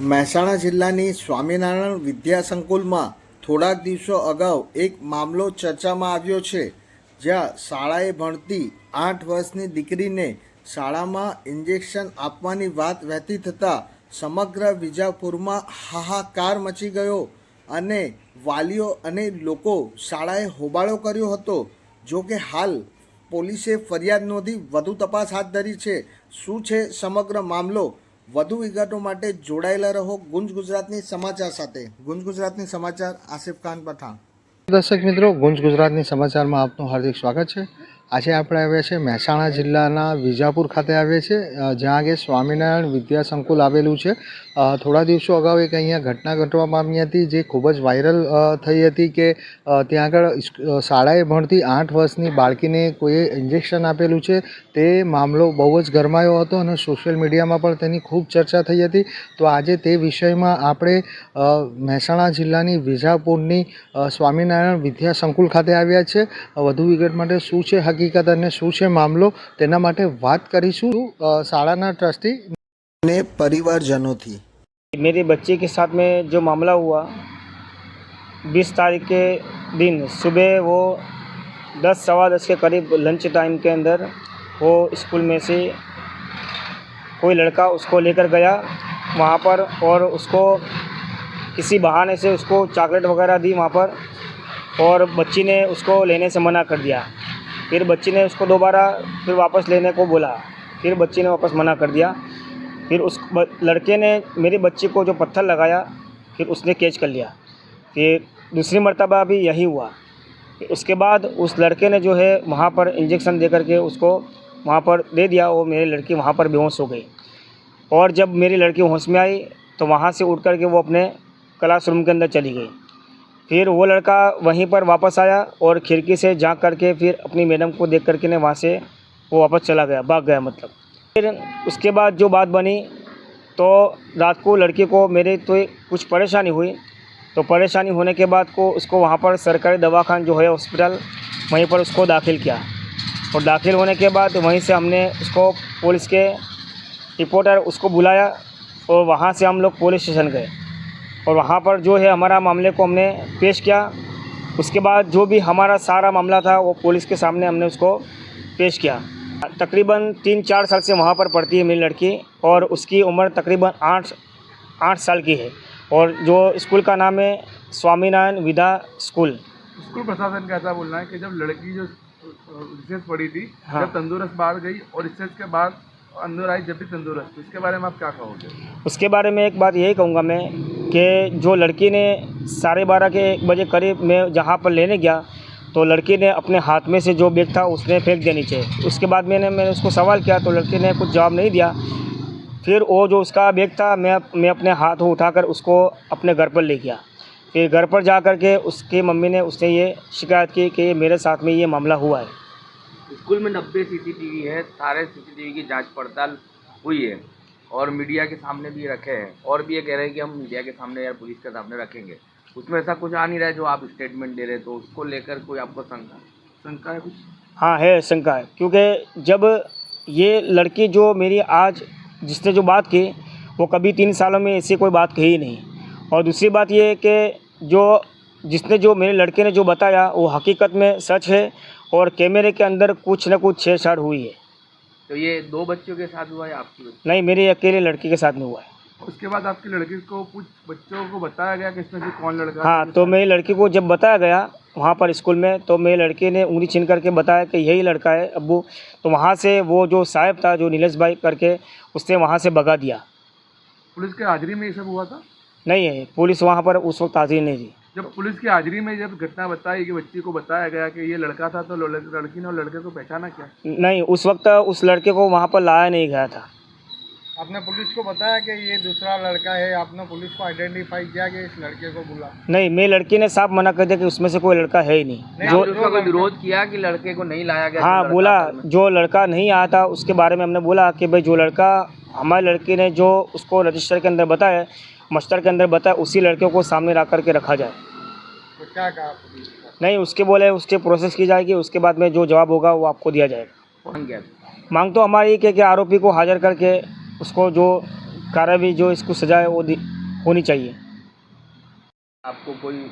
મહેસાણા જિલ્લાની સ્વામિનારાયણ વિદ્યા સંકુલમાં થોડાક દિવસો અગાઉ એક મામલો ચર્ચામાં આવ્યો છે, જ્યાં શાળાએ ભણતી આઠ વર્ષની દીકરીને શાળામાં ઇન્જેક્શન આપવાની વાત વહેતી થતાં સમગ્ર વિજાપુરમાં હાહાકાર મચી ગયો અને વાલીઓ અને લોકો શાળાએ હોબાળો કર્યો હતો. જો કે હાલ પોલીસે ફરિયાદ નોંધી વધુ તપાસ હાથ ધરી છે. શું છે સમગ્ર મામલો? વધુ વિગતો માટે જોડાયેલા રહો ગુંજ ગુજરાતની સમાચાર સાથે. ગુંજ ગુજરાતની સમાચાર, આસિફ ખાન પઠાણ. દર્શક મિત્રો, ગુંજ ગુજરાતની સમાચારમાં આપનું હાર્દિક સ્વાગત છે. આજે આપણે આવ્યા છે મહેસાણા જિલ્લાના વિજાપુર ખાતે આવ્યા છે જ્યાં કે સ્વામિનારાયણ વિદ્યા સંકુલ આવેલું છે. થોડા દિવસો અગાઉ એક અહીંયા ઘટના ઘટવા પામી હતી જે ખૂબ જ વાયરલ થઈ હતી કે ત્યાં આગળ શાળાએ ભણતી આઠ વર્ષની બાળકીને કોઈએ ઇન્જેક્શન આપેલું છે. તે મામલો બહુ જ ગરમાયો હતો અને સોશિયલ મીડિયામાં પણ તેની ખૂબ ચર્ચા થઈ હતી. તો આજે તે વિષયમાં આપણે મહેસાણા જિલ્લાની વિજાપુરની સ્વામિનારાયણ વિદ્યા સંકુલ ખાતે આવ્યા છે. વધુ વિગત માટે શું છે, હકીકત અને શું છે મામલો તેના માટે વાત કરીશું અ, શાળાના ટ્રસ્ટી અને પરિવારજનોથી मेरे बच्चे के साथ में जो मामला हुआ बीस तारीख के दिन सुबह वो दस सवा दस के करीब लंच टाइम के अंदर वो स्कूल में से कोई लड़का उसको लेकर गया वहाँ पर और उसको किसी बहाने से उसको चॉकलेट वगैरह दी वहाँ पर और बच्ची ने उसको लेने से मना कर दिया फिर बच्ची ने उसको दोबारा फिर वापस लेने को बोला। फिर बच्ची ने वापस मना कर दिया। फिर उस लड़के ने मेरी बच्ची को जो पत्थर लगाया, फिर उसने कैच कर लिया। फिर दूसरी मर्तबा भी यही हुआ। उसके बाद उस लड़के ने जो है वहाँ पर इंजेक्शन दे करके उसको वहाँ पर दे दिया वो मेरी लड़की वहाँ पर बेहोश हो गई। और जब मेरी लड़की होश में आई तो वहाँ से उठ करके वो अपने क्लासरूम के अंदर चली गई। फिर वो लड़का वहीं पर वापस आया और खिड़की से झाँक करके फिर अपनी मैडम को देख करके ने वहाँ से वो वापस चला गया, भाग गया मतलब। फिर उसके बाद जो बात बनी तो रात को लड़के को मेरे तो कुछ परेशानी हुई। तो परेशानी होने के बाद को उसको वहाँ पर सरकारी दवाखान जो है हॉस्पिटल, वहीं पर उसको दाखिल किया। और दाखिल होने के बाद वहीं से हमने उसको पुलिस के रिपोर्टर उसको बुलाया और वहाँ से हम लोग पुलिस स्टेशन गए। और वहाँ पर जो है हमारा मामले को हमने पेश किया। उसके बाद जो भी हमारा सारा मामला था वो पुलिस के सामने हमने उसको पेश किया। तकरीबन तीन चार साल से वहाँ पर पढ़ती है मेरी लड़की और उसकी उम्र तकरीबन आठ आठ साल की है। और जो स्कूल का नाम है स्वामीनारायण विदा स्कूल। स्कूल प्रशासन का ऐसा बोलना है कि जब लड़की जो रिसेस पड़ी थी हाँ। जब तंदुरुस्त बाहर गई और रिसेस के बाद अंदर आई जब भी तंदुरुस्त इसके बारे में आप क्या कहोगे? उसके बारे में एक बात यही कहूँगा मैं कि जो लड़की ने साढ़े बारह के एक बजे करीब मैं जहाँ पर लेने गया तो लड़की ने अपने हाथ में से जो बैग था उसने फेंक दिया नीचे। उसके बाद मैंने मैंने उसको सवाल किया तो लड़की ने कुछ जवाब नहीं दिया। फिर वो जो उसका बैग था, मैं मैं अपने हाथों उठाकर उसको अपने घर पर ले गया। फिर घर पर जा कर के उसकी मम्मी ने उसने ये शिकायत की कि मेरे साथ में ये मामला हुआ है। स्कूल में नब्बे सीसीटीवी है, सारे सीसीटीवी की जाँच पड़ताल हुई है और मीडिया के सामने भी रखे हैं। और भी ये कह रहे हैं कि हम मीडिया के सामने या पुलिस के सामने रखेंगे। उसमें ऐसा कुछ आ नहीं रहा है जो आप स्टेटमेंट दे रहे तो उसको लेकर कोई आपको शंका शंका है कुछ? हाँ है शंका है। क्योंकि जब ये लड़की जो मेरी आज जिसने जो बात की, वो कभी तीन सालों में ऐसी कोई बात कही नहीं। और दूसरी बात ये है कि जो जिसने जो मेरे लड़के ने जो बताया, वो हकीकत में सच है और कैमरे के अंदर कुछ न कुछ छेड़छाड़ हुई है। तो ये दो बच्चों के साथ हुआ है आपकी बच्ची? नहीं मेरी अकेले लड़की के साथ में हुआ है। उसके बाद आपकी लड़की को कुछ बच्चों को बताया गया कि इसमें से कौन लड़का हाँ? तो मेरी लड़की को जब बताया गया वहाँ पर स्कूल में तो मेरी लड़के ने उंगली छीन करके बताया कि यही लड़का है अबू तो वहाँ से वो जो साहब था जो नीलेश भाई करके उसने वहाँ से भगा दिया। पुलिस के हाजिरी में ये सब हुआ था? नहीं है पुलिस वहाँ पर उस वक्त हाजिर नहीं थी। जब पुलिस की हाजिरी में जब घटना बताई कि बच्ची को बताया गया कि ये लड़का था तो लड़की ने और लड़के को पहचाना क्या? नहीं उस वक्त उस लड़के को वहाँ पर लाया नहीं गया था। आपने पुलिस को बताया कि ये दूसरा लड़का है? आपने पुलिस को आइडेंटिफाई किया कि इस लड़के को बुला? नहीं मेरी लड़की ने साफ़ मना कर दिया कि उसमें से कोई लड़का है ही नहीं। नहीं जो उसका विरोध किया कि लड़के को नहीं लाया गया? हाँ बोला जो लड़का नहीं आया था उसके बारे में हमने बोला कि भाई जो लड़का हमारे लड़की ने जो उसको रजिस्टर के अंदर बताया मस्टर के अंदर बताया उसी लड़के को सामने ला करके रखा जाए। तो क्या कहा नहीं उसके बोले उसकी प्रोसेस की जाएगी उसके बाद में जो जवाब होगा वो आपको दिया जाएगा। मांग तो हमारी ये कि कि आरोपी को हाजिर करके उसको जो कार्रवाई जो इसको सजा है वो होनी चाहिए। आपको कोई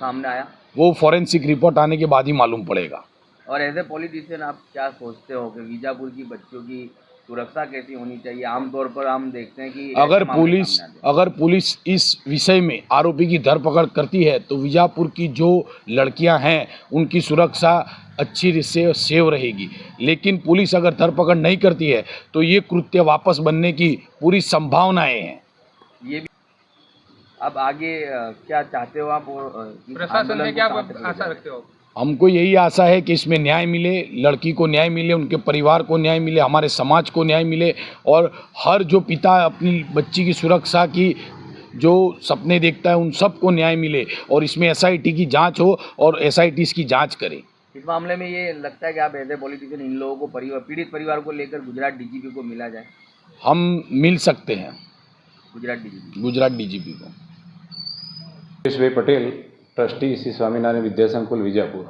सामने आया? वो फॉरेंसिक रिपोर्ट आने के बाद ही मालूम पड़ेगा। और एज ए पॉलिटिशियन आप क्या सोचते हो कि बीजापुर की बच्चों की सुरक्षा कैसी होनी चाहिए? आमतौर पर हम देखते हैं कि अगर पुलिस। अगर पुलिस इस विषय में आरोपी की धरपकड़ करती है तो विजापुर की जो लड़कियाँ हैं उनकी सुरक्षा अच्छी से सेव रहेगी। लेकिन पुलिस अगर धरपकड़ नहीं करती है तो ये कृत्य वापस बनने की पूरी संभावनाएँ हैं। ये भी अब आगे क्या चाहते हो आप प्रशासन को क्या आशा रखते हो हमको यही आशा है कि इसमें न्याय मिले लड़की को न्याय मिले उनके परिवार को न्याय मिले हमारे समाज को न्याय मिले और हर जो पिता अपनी बच्ची की सुरक्षा की जो सपने देखता है उन सबको न्याय मिले और इसमें एसआईटी की जाँच हो और एसआईटी इसकी जाँच करे। इस मामले में ये लगता है कि आप एज ए पॉलिटिशियन इन लोगों को परिवार पीड़ित परिवार को लेकर गुजरात डीजीपी को मिला जाए। हम मिल सकते हैं। गुजरात डीजीपी गुजरात डीजीपी को। पटेल ટ્રસ્ટી શ્રી સ્વામિનારાયણ વિદ્યાસંકુલ વિજાપુર.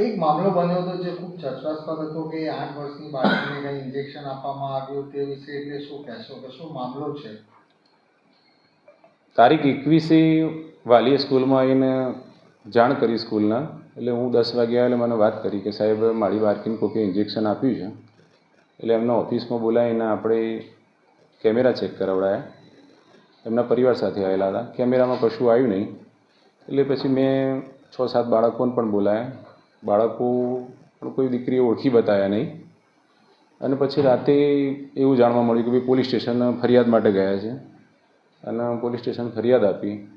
એક મામલો બન્યો હતો જે ખૂબ ચર્ચાસ્પદ હતો કે આઠ વર્ષની બાળકીને કંઈ ઇન્જેક્શન આપવામાં આવ્યું તે વિશે એટલે શું કહેશો? કે શું મામલો છે? તારીખ એકવીસે વાલીએ સ્કૂલમાં આવીને જાણ કરી સ્કૂલના. એટલે હું દસ વાગ્યા એટલે મને વાત કરી કે સાહેબ મારી બાળકીને કોકે ઇન્જેક્શન આપ્યું છે. એટલે એમને ઓફિસમાં બોલાવીને આપણે કેમેરા ચેક કરાવડાયા. એમના પરિવાર સાથે આવેલા હતા. કેમેરામાં કશું આવ્યું નહીં. એટલે પછી મેં છ સાત બાળકોને પણ બોલાયા. બાળકો પણ કોઈ દીકરીએ ઓળખી બતાવ્યા નહીં. અને પછી રાતે એવું જાણવા મળ્યું કે ભાઈ પોલીસ સ્ટેશન ફરિયાદ માટે ગયા છે. અને પોલીસ સ્ટેશન ફરિયાદ આપી.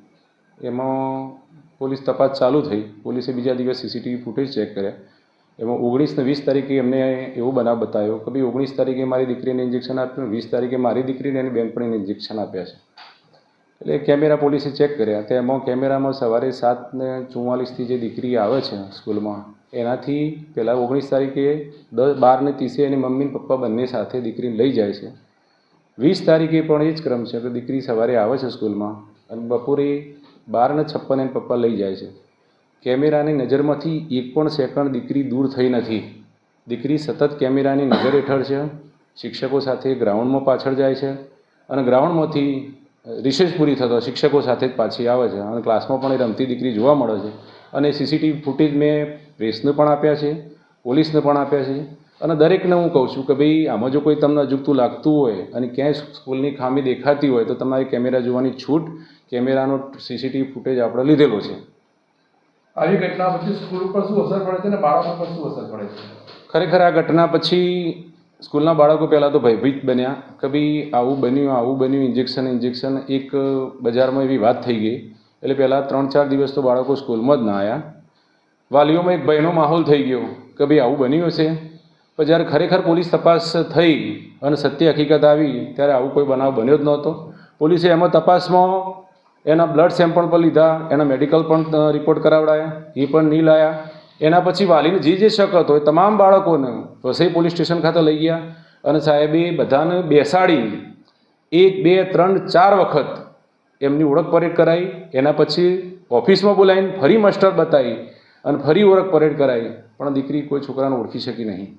એમાં પોલીસ તપાસ ચાલુ થઈ. પોલીસે બીજા દિવસ સીસીટીવી ફૂટેજ ચેક કર્યા. એમાં ઓગણીસ વીસ તારીખે એમને એવો બનાવ બતાવ્યો કે ભાઈ ઓગણીસ તારીખે મારી દીકરીને ઇન્જેક્શન આપ્યું, વીસ તારીખે મારી દીકરીને એની બેનપણીને ઇન્જેક્શન આપ્યા છે. એટલે કેમેરા પોલીસે ચેક કર્યા. તો એમાં કેમેરામાં સવારે સાતને ચુમ્માલીસથી જે દીકરી આવે છે સ્કૂલમાં, એનાથી પહેલાં ઓગણીસ તારીખે દસ બારને ત્રીસે એની મમ્મી ને પપ્પા બંને સાથે દીકરીને લઈ જાય છે. વીસ તારીખે પણ એ જ ક્રમ છે કે દીકરી સવારે આવે છે સ્કૂલમાં અને બપોરે બારને છપ્પન એને પપ્પા લઈ જાય છે. કેમેરાની નજરમાંથી એક પણ સેકન્ડ દીકરી દૂર થઈ નથી. દીકરી સતત કેમેરાની નજર હેઠળ છે. શિક્ષકો સાથે ગ્રાઉન્ડમાં પાછળ જાય છે અને ગ્રાઉન્ડમાંથી રિસેસ પૂરી થતો શિક્ષકો સાથે જ પાછી આવે છે. અને ક્લાસમાં પણ એ રમતી દીકરી જોવા મળે છે. અને સીસીટીવી ફૂટેજ મેં પ્રેસને પણ આપ્યા છે પોલીસને પણ આપ્યા છે. અને દરેકને હું કહું છું કે ભાઈ આમાં જો કોઈ તમને અજુગતું લાગતું હોય અને ક્યાંય સ્કૂલની ખામી દેખાતી હોય તો તમારે કેમેરા જોવાની છૂટ કેમેરાનો સીસીટીવી ફૂટેજ આપણે લીધેલો છે. આવી ઘટના પછી સ્કૂલ ઉપર શું અસર પડે છે ને બાળકો પર શું અસર પડે છે? ખરેખર આ ઘટના પછી સ્કૂલના બાળકો પહેલાં તો ભયભીત બન્યા. કે ભાઈ આવું બન્યું આવું બન્યું ઇન્જેક્શન ઇન્જેક્શન એક બજારમાં એવી વાત થઈ ગઈ. એટલે પહેલાં ત્રણ ચાર દિવસ તો બાળકો સ્કૂલમાં જ ના આવ્યા વાલીઓમાં એક ભયનો માહોલ થઈ ગયો. કે ભાઈ આવું બન્યું છે પણ જ્યારે ખરેખર પોલીસ તપાસ થઈ અને સત્ય હકીકત આવી, ત્યારે આવું કોઈ બનાવ બન્યો જ નહોતો. પોલીસે એમાં તપાસમાં એના બ્લડ સેમ્પલ પણ લીધા, એના મેડિકલ પણ રિપોર્ટ કરાવડાયા. એ પણ નહીં લાયા. એના પછી વાલીને જે જે શક હતો એ તમામ બાળકોને વસઈ પોલીસ સ્ટેશન ખાતે લઈ ગયા અને સાહેબે બધાને બેસાડીને એક બે ત્રણ ચાર વખત એમની ઓળખ પરેડ કરાવી એના પછી ઓફિસમાં બોલાવીને ફરી માસ્ટર બતાવી અને ફરી ઓળખ પરેડ કરાવી પણ દીકરી કોઈ છોકરાને ઓળખી શકી નહીં.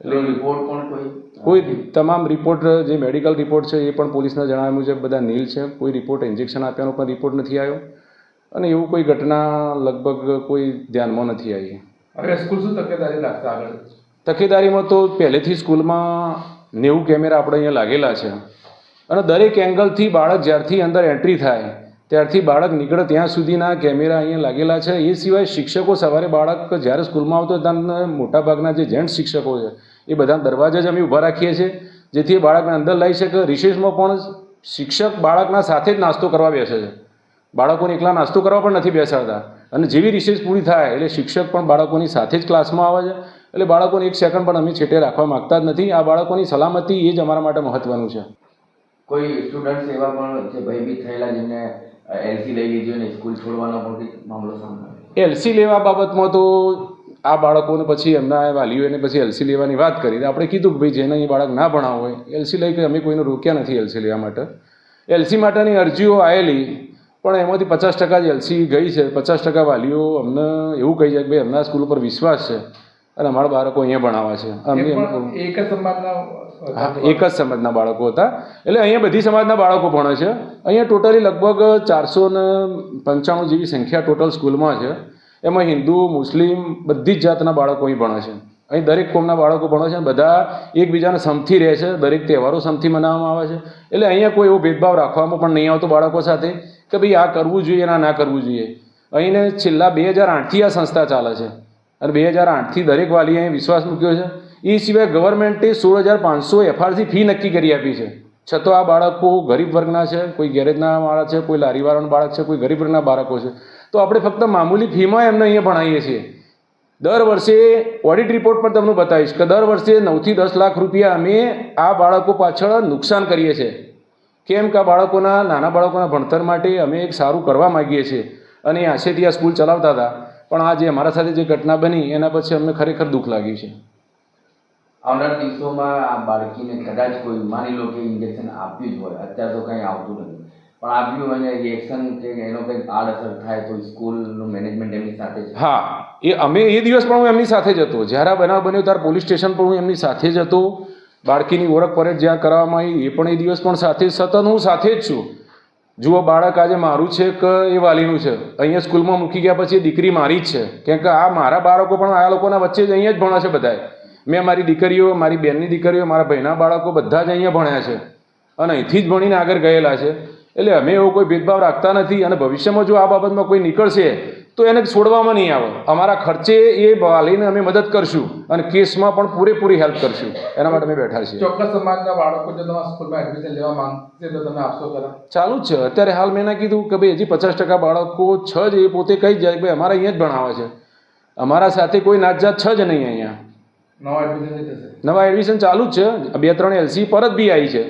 એટલે રિપોર્ટ પણ કોઈ? કોઈ તમામ રિપોર્ટ જે મેડિકલ રિપોર્ટ છે એ પણ પોલીસના જણાવ્યા મુજબ બધા નીલ છે. કોઈ રિપોર્ટ ઇન્જેક્શન આપ્યાનો પણ રિપોર્ટ નથી આવ્યો. અને એવું કોઈ ઘટના લગભગ કોઈ ધ્યાનમાં નથી આવી. હવે સ્કૂલ શું તકેદારી રાખશે આગળ? તકેદારીમાં તો પહેલેથી સ્કૂલમાં નેવું કેમેરા આપણે અહીંયા લાગેલા છે. અને દરેક એંગલથી બાળક જ્યારથી અંદર એન્ટ્રી થાય ત્યારથી બાળક નીકળે ત્યાં સુધીના કેમેરા અહીંયા લાગેલા છે. એ સિવાય શિક્ષકો સવારે બાળક જ્યારે સ્કૂલમાં આવતો ત્યાં ત્યારે મોટાભાગના જે જેન્ટ શિક્ષકો છે એ બધા દરવાજા જ અમે ઊભા રાખીએ છીએ જેથી એ બાળકને અંદર લઈ શકે. રિસેસમાં પણ શિક્ષક બાળકના સાથે જ નાસ્તો કરવા બેસે છે. બાળકોને એકલા નાસ્તો કરવા પણ નથી બેસાડતા. અને જેવી રિસેસ પૂરી થાય એટલે શિક્ષક પણ બાળકોની સાથે જ ક્લાસમાં આવે છે. એટલે બાળકોને એક સેકન્ડ પણ અમે છેટે રાખવા માગતા જ નથી. આ બાળકોની સલામતી એ જ અમારા માટે મહત્ત્વનું છે. કોઈ સ્ટુડન્ટ એવા પણ જે ભયભીત થયેલા જેમને એલસી લઈ લીધી અને સ્કૂલ છોડવાનો પણ મામલો સામે એલસી લેવા બાબતમાં તો આ બાળકોને પછી એમના વાલીઓને પછી એલસી લેવાની વાત કરી. તો આપણે કીધું કે ભાઈ જેને એ બાળક ના ભણાવ હોય એલસી લઈ કે અમે કોઈને રોક્યા નથી એલસી લેવા માટે. એલસી માટેની અરજીઓ આવેલી પણ એમાંથી પચાસ ટકા જ એલસી ગઈ છે. પચાસ ટકા વાલીઓ અમને એવું કહી છે કે ભાઈ એમના સ્કૂલ ઉપર વિશ્વાસ છે અને અમારા બાળકો અહીંયા ભણાવા છે. અમને એક જ સમાજના એક જ સમાજના બાળકો હતા. એટલે અહીંયા બધી સમાજના બાળકો ભણે છે. અહીંયા ટોટલી લગભગ ચારસો ને પંચાણું જેવી સંખ્યા ટોટલ સ્કૂલમાં છે. એમાં હિન્દુ મુસ્લિમ બધી જ જાતના બાળકો અહીં ભણે છે. અહીં દરેક કોમના બાળકો ભણે છે અને બધા એકબીજાને સમથી રહે છે. દરેક તહેવારો સમથી મનાવવામાં આવે છે. એટલે અહીંયા કોઈ એવો ભેદભાવ રાખવામાં પણ નહીં આવતો બાળકો સાથે. કે ભાઈ આ કરવું જોઈએ આ ના કરવું જોઈએ. અહીંને છેલ્લા બે હજાર આઠથી આ સંસ્થા ચાલે છે. અને બે હજાર આઠથી દરેક વાલીએ અહીં વિશ્વાસ મૂક્યો છે. એ સિવાય ગવર્મેન્ટે સોળ હજાર પાંચસો એફઆરસી ફી નક્કી કરી આપી છે. છતાં આ બાળકો ગરીબ વર્ગના છે, કોઈ ગેરેજના બાળક છે, કોઈ લારીવાળાનું બાળક છે, કોઈ ગરીબ વર્ગના બાળકો છે. તો આપણે ફક્ત મામૂલી ફીમાં એમને અહીંયા ભણાવીએ છીએ. દર વર્ષે ઓડિટ રિપોર્ટ પણ તમને બતાવીશ કે દર વર્ષે નવથી દસ લાખ રૂપિયા અમે આ બાળકો પાછળ નુકસાન કરીએ છીએ. કેમ કે આ બાળકોના નાના બાળકોના ભણતર માટે અમે એક સારું કરવા માગીએ છીએ. અને આશેથી આ સ્કૂલ ચલાવતા હતા. પણ આ જે અમારા સાથે જે ઘટના બની એના પછી અમને ખરેખર દુઃખ લાગ્યું છે. આવનાર દિવસોમાં આ બાળકીને કદાચ કોઈ માની લો કે ઇન્જેક્શન આપ્યું જ હોય અત્યારે તો કંઈ આવતું નથી. પણ આપ્યું અને રિએક્શન કે એનો કંઈક આડઅસર થાય તો સ્કૂલનું મેનેજમેન્ટ એમની સાથે હા એ અમે એ દિવસ પણ હું એમની સાથે જ હતો. જ્યારે આ બનાવ બન્યો ત્યારે પોલીસ સ્ટેશન પણ હું એમની સાથે જ હતો. બાળકીની ઓળખ પરેડ જ્યાં કરવામાં આવી, એ પણ એ દિવસ પણ સાથે સતત હું સાથે જ છું. જુઓ, બાળક આજે મારું છે કે એ વાલીનું છે? અહીંયા સ્કૂલમાં મૂકી ગયા પછી દીકરી મારી જ છે. કેમ કે આ મારા બાળકો પણ આ લોકોના વચ્ચે જ અહીંયા જ ભણે છે બધાએ મેં મારી દીકરીઓ, મારી બેનની દીકરીઓ, મારા ભાઈના બાળકો બધા જ અહીંયા ભણ્યા છે. અને અહીંથી જ ભણીને આગળ ગયેલા છે. એટલે અમે એવો કોઈ ભેદભાવ રાખતા નથી અને ભવિષ્યમાં જો આ બાબતમાં કોઈ નીકળશે તો એને છોડવામાં નહીં આવે. અમારા ખર્ચે એ વાલીને અમે મદદ કરશું અને કેસમાં પણ પૂરેપૂરી હેલ્પ કરશું. એના માટે અમે બેઠા છીએ. ચોક્કસ સમાજના બાળકો જો તમારા સ્કૂલમાં એડમિશન લેવા માંગશે તો તમે આપશો ખરા? ચાલુ જ છે. અત્યારે હાલ મેં ના કીધું કે ભાઈ હજી પચાસ ટકા બાળકો છ જ એ પોતે કહી જાય કે ભાઈ અમારા અહીંયા જ ભણાવે છે. અમારા સાથે કોઈ નાતજાત છ જ નહીં અહીંયા. નવા એડમિશન નવા એડમિશન ચાલુ જ છે. બે ત્રણ એલસી પરત બી આવી છે.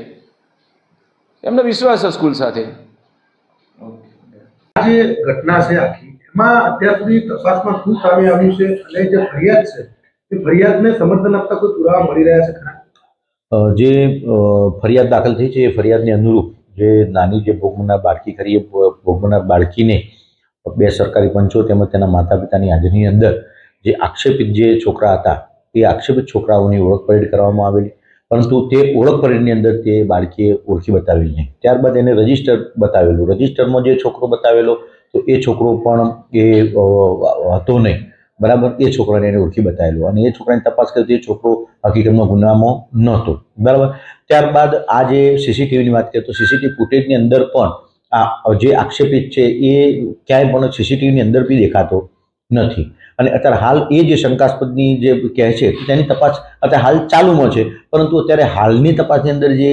એમને વિશ્વાસ છે સ્કૂલ સાથે. આ જે ઘટના છે આખી. એમાં અત્યાર સુધી તપાસમાં શું સામે આવ્યું છે અને જે ફરિયાદ છે, એ ફરિયાદને સમર્થન આપતા કોઈ પુરાવા મળી રહ્યા છે ખરા? જે ફરિયાદ દાખલ થઈ છે, એ ફરિયાદને અનુરૂપ જે નાની જે ભોગમનાર બાળકી ખરી, એ ભોગમનાર બાળકીને બે સરકારી પંચો તેમજ તેના માતા પિતાની હાજરીની અંદર જે આક્ષેપિત જે છોકરા હતા, એ આક્ષેપિત છોકરાઓની ઓળખ પરેડ કરવામાં આવેલી, પરંતુ તે ઓળખ પરેડની અંદર તે બાળકીએ ઓળખી બતાવેલી નહીં. ત્યારબાદ એને રજિસ્ટર બતાવેલું. રજિસ્ટરમાં જે છોકરો બતાવેલો તો એ છોકરો પણ એ હતો નહીં. બરાબર? એ છોકરાને એને ઓળખી બતાવેલો. અને એ છોકરાની તપાસ કરતી એ છોકરો હકીકતમાં ગુનામાં નહોતો. બરાબર? ત્યારબાદ આ જે સીસીટીવીની વાત કરીએ તો સીસીટીવી ફૂટેજની અંદર પણ આ જે આક્ષેપિત છે એ ક્યાંય પણ સીસીટીવીની અંદર બી દેખાતો નથી. અને અત્યારે હાલ એ જે શંકાસ્પદની જે કહે છે, તેની તપાસ અત્યારે હાલ ચાલુમાં છે. પરંતુ અત્યારે હાલની તપાસની અંદર જે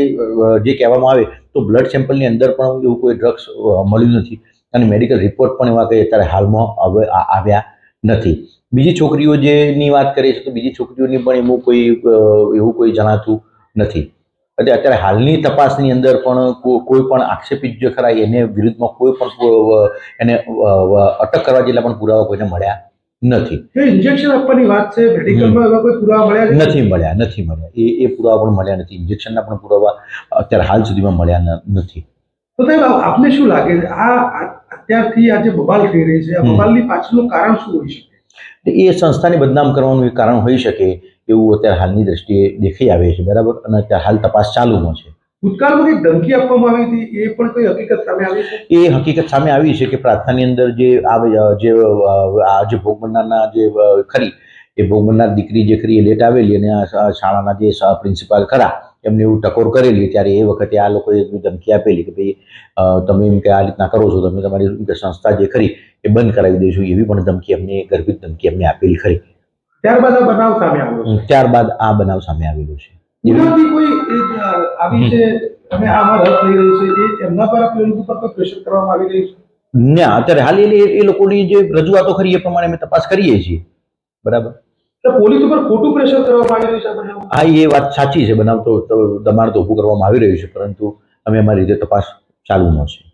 જે કહેવામાં આવે તો બ્લડ સેમ્પલની અંદર પણ એવું કોઈ ડ્રગ્સ મળ્યું નથી. અને મેડિકલ રિપોર્ટ પણ એવા કંઈ અત્યારે હાલમાં હવે આવ્યા નથી. બીજી છોકરીઓ જેની વાત કરીએ છીએ તો બીજી છોકરીઓની પણ એવું કોઈ એવું કોઈ જણાતું નથી. એટલે અત્યારે હાલની તપાસની અંદર પણ કોઈ પણ આક્ષેપિત જે ખરા એને વિરુદ્ધમાં કોઈ પણ એને અટક કરવા જેટલા પણ પુરાવા કોઈને મળ્યા નથી. ઇન્જેક્શન આપવાની વાત છે. મેડિકલમાં એવા કોઈ પુરાવા મળ્યા નથી મળ્યા નથી મળ્યા. એ એ પુરાવા પણ મળ્યા નથી. ઇન્જેક્શનના પણ પુરાવા અત્યારે હાલ સુધીમાં મળ્યા નથી. તો સાહેબ આપને શું લાગે? આ- અત્યારથી આજે બબાલ થઈ રહી છે. આ બબાલની પાછળનું કારણ શું હોઈ શકે? એ સંસ્થાને બદનામ કરવાનું એક કારણ હોઈ શકે એવું અત્યારે હાલની દ્રષ્ટિએ દેખાઈ આવે છે બરાબર? અને અત્યારે હાલ તપાસ ચાલુમાં છે. ભૂતકાળમાં કંઈક ધમકી આપવામાં આવી હતી? એ પણ કોઈ હકીકત સામે આવી છે? એ હકીકત સામે આવી છે કે પ્રાર્થનાની અંદર જે આ જે આ જે ભોગ બનનારના જે ખરી એ ભોગ બનનાર દીકરી જે ખરી એ લેટ આવેલી અને આ શાળાના જે પ્રિન્સિપાલ ખરા એમને એવું ટકોર કરેલી ત્યારે એ વખતે આ લોકોએ ધમકી આપેલી કે ભાઈ તમે એમ કે આ રીતના કરો છો તમે તમારી સંસ્થા જે ખરી એ બંધ કરાવી દઈશું એવી પણ ધમકી અમને ગર્ભિત ધમકી અમને આપેલી ખરી. ત્યારબાદ આ બનાવ સામે આવ્યો ત્યારબાદ આ બનાવ સામે આવેલો છે. એમાંથી કોઈ આવી છે અને આમાં રસ લઈ રહ્યું છે એ એમના પર આ લોકો પર કોઈ પ્રેશર કરવામાં આવી રહ્યું છે? ના અત્યારે હાલ એ લોકોની જે રજૂઆતો ખરી એ પ્રમાણે અમે તપાસ કરીએ છીએ. બરાબર? હા, એ વાત સાચી છે. બનાવ તો દબાણ તો ઊભું કરવામાં આવી રહ્યું છે, પરંતુ અમે અમારી રીતે તપાસ ચાલુમાં છે.